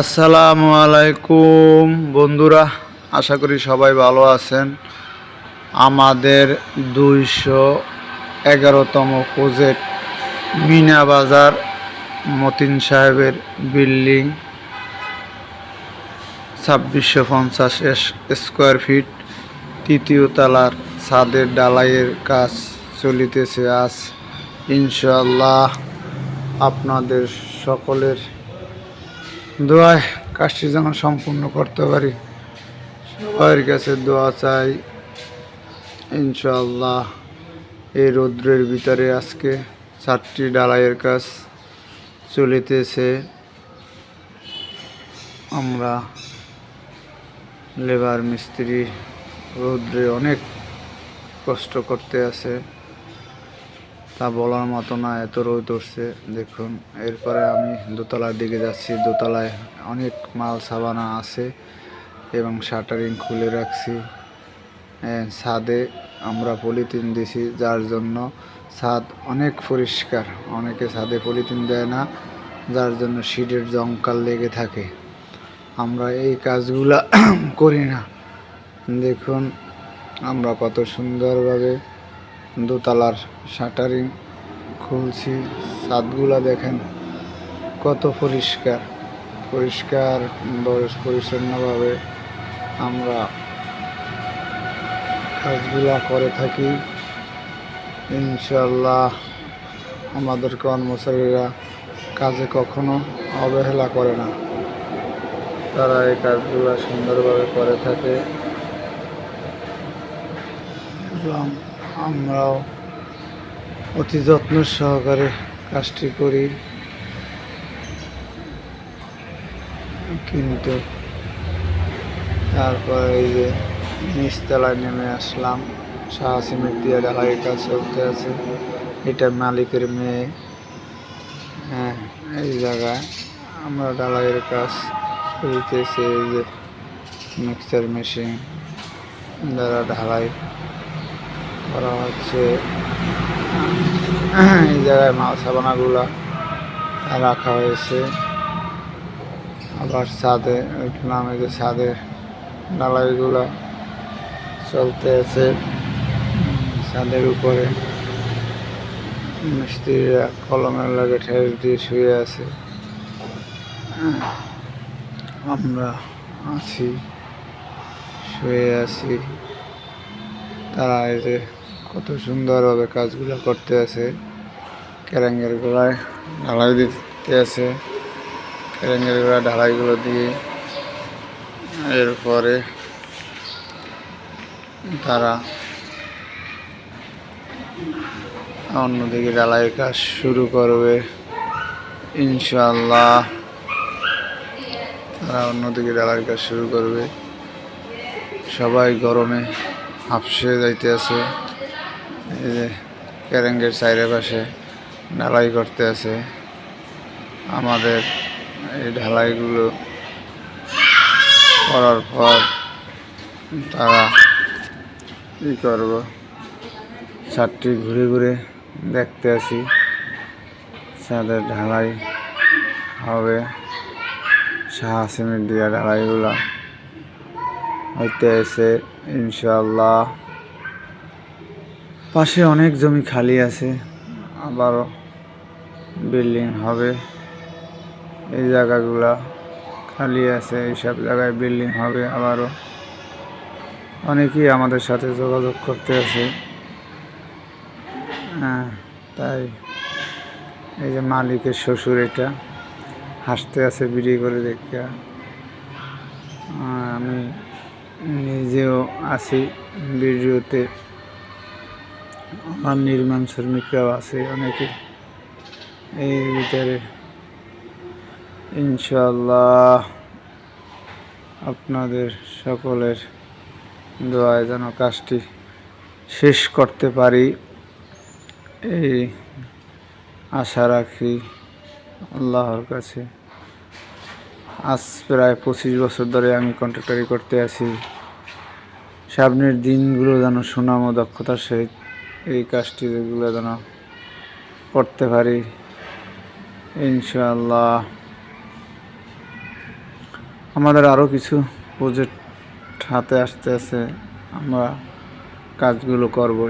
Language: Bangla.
আসসালামু আলাইকুম। বন্ধুরা, আশা করি সবাই ভালো আছেন। আমাদের দুইশো এগারোতম প্রজেক্ট মিনা বাজার, মতিন সাহেবের বিল্ডিং, ছাব্বিশশো পঞ্চাশ স্কোয়ার ফিট, তৃতীয় তলার ছাদের ডালাইয়ের কাজ চলিতেছে আজ। ইনশাল্লাহ আপনাদের সকলের দোয়ায় কাজটি যেন সম্পূর্ণ করতে পারি। সবার কাছে দোয়া চাই। ইনশাল্লাহ এই রৌদ্রের ভিতরে আজকে চারটি ডালাইয়ের কাজ চলিতেছে। আমরা লেবার মিস্ত্রি রৌদ্রে অনেক কষ্ট করতে আছে। তা বলার মতো না, এত রোদ উঠছে, দেখুন। এরপরে আমি দোতলার দিকে যাচ্ছি। দোতলায় অনেক মাল সাবানা আছে এবং শাটারিং খুলে রাখছি। ছাদে আমরা পলিথিন দিছি, যার জন্য ছাদ অনেক পরিষ্কার। অনেকে ছাদে পলিথিন দেয় না, যার জন্য শিটের জঙ্কাল লেগে থাকে। আমরা এই কাজগুলা করি না। দেখুন, আমরা কত সুন্দরভাবে দোতলার শাটারিং খুলছি, ছাদগুলা দেখেন কত পরিষ্কার। পরিষ্কার পরিচ্ছন্নভাবে আমরা কাজগুলা করে থাকি। ইনশাল্লাহ আমাদের কর্মচারীরা কাজে কখনো অবহেলা করে না। তারা এই কাজগুলো সুন্দরভাবে করে থাকে। এবং আমরাও অতি যত্ন সহকারে কাজটি করি। কিন্তু তারপরে এই যে নিচতলায় নেমে আসলাম, শাহ সিমেন্ট দিয়ে ঢালাই কাজ চলতে আছে। এটা মালিকের মেয়ে। হ্যাঁ এই জায়গায় আমরা ঢালাইয়ের কাজ চলিতেছে এই যে মিক্সার মেশিন দ্বারা ঢালাই করা হচ্ছে। এই জায়গায় মাল সাবানাগুলা রাখা হয়েছে। আবার ছাদে এই যে ছাদে ঢালাইগুলো চলতে আছে ছাদের উপরে মিস্ত্রিরা কলমের লাগে ঠেস দিয়ে শুয়ে আছে। আমরা আছি, শুয়ে আছি। তারা এই যে কত সুন্দরভাবে কাজগুলো করতে আছে। ক্যারেঙ্গের গোড়ায় ঢালাই দিতে আছে। ক্যারেঙ্গের গোড়ায় ঢালাইগুলো দিয়ে এরপরে তারা অন্যদিকে ঢালাইয়ের কাজ শুরু করবে। ইনশাল্লাহ তারা অন্যদিকে ঢালাইয়ের কাজ শুরু করবে। সবাই গরমে হাফসে যাইতে আছে এই যে ক্যারেঙ্গের চাইরে পাশে ঢালাই করতে আছে। আমাদের এই ঢালাইগুলো করার পর তারা ই করব? ছাদটি ঘুরে ঘুরে দেখতে আসি। ছাদের ঢালাই হবে। শাহ সিমেন্ট দিয়া ঢালাইগুলা হইতে এসে ইনশাল্লাহ পাশে অনেক জমি খালি আছে। আবারও বিল্ডিং হবে। এই জায়গাগুলা খালি আছে, এইসব জায়গায় বিল্ডিং হবে আবারও। অনেকেই আমাদের সাথে যোগাযোগ করতে আছে। হ্যাঁ তাই। এই যে মালিকের শ্বশুর এটা হাসতে আছে বিড়ি করে দেখতে আমি নিজেও আছি ভিডিওতে। আমার নির্মাণ শ্রমিকরাও আছে অনেকে। এই ভিতরে ইনশাল্লাহ আপনাদের সকলের দোয়ায় যেন কাজটি শেষ করতে পারি। এই আশা রাখি আল্লাহর কাছে আজ প্রায় পঁচিশ বছর ধরে আমি কন্ট্রাক্টারি করতে আছি। সামনের দিনগুলো যেন সুনাম ও দক্ষতার সহিত এই কাজটি যেগুলো যেন করতে পারি ইনশাল্লাহ আমাদের আরও কিছু প্রজেক্ট হাতে আসতে আছে, আমরা কাজগুলো করব।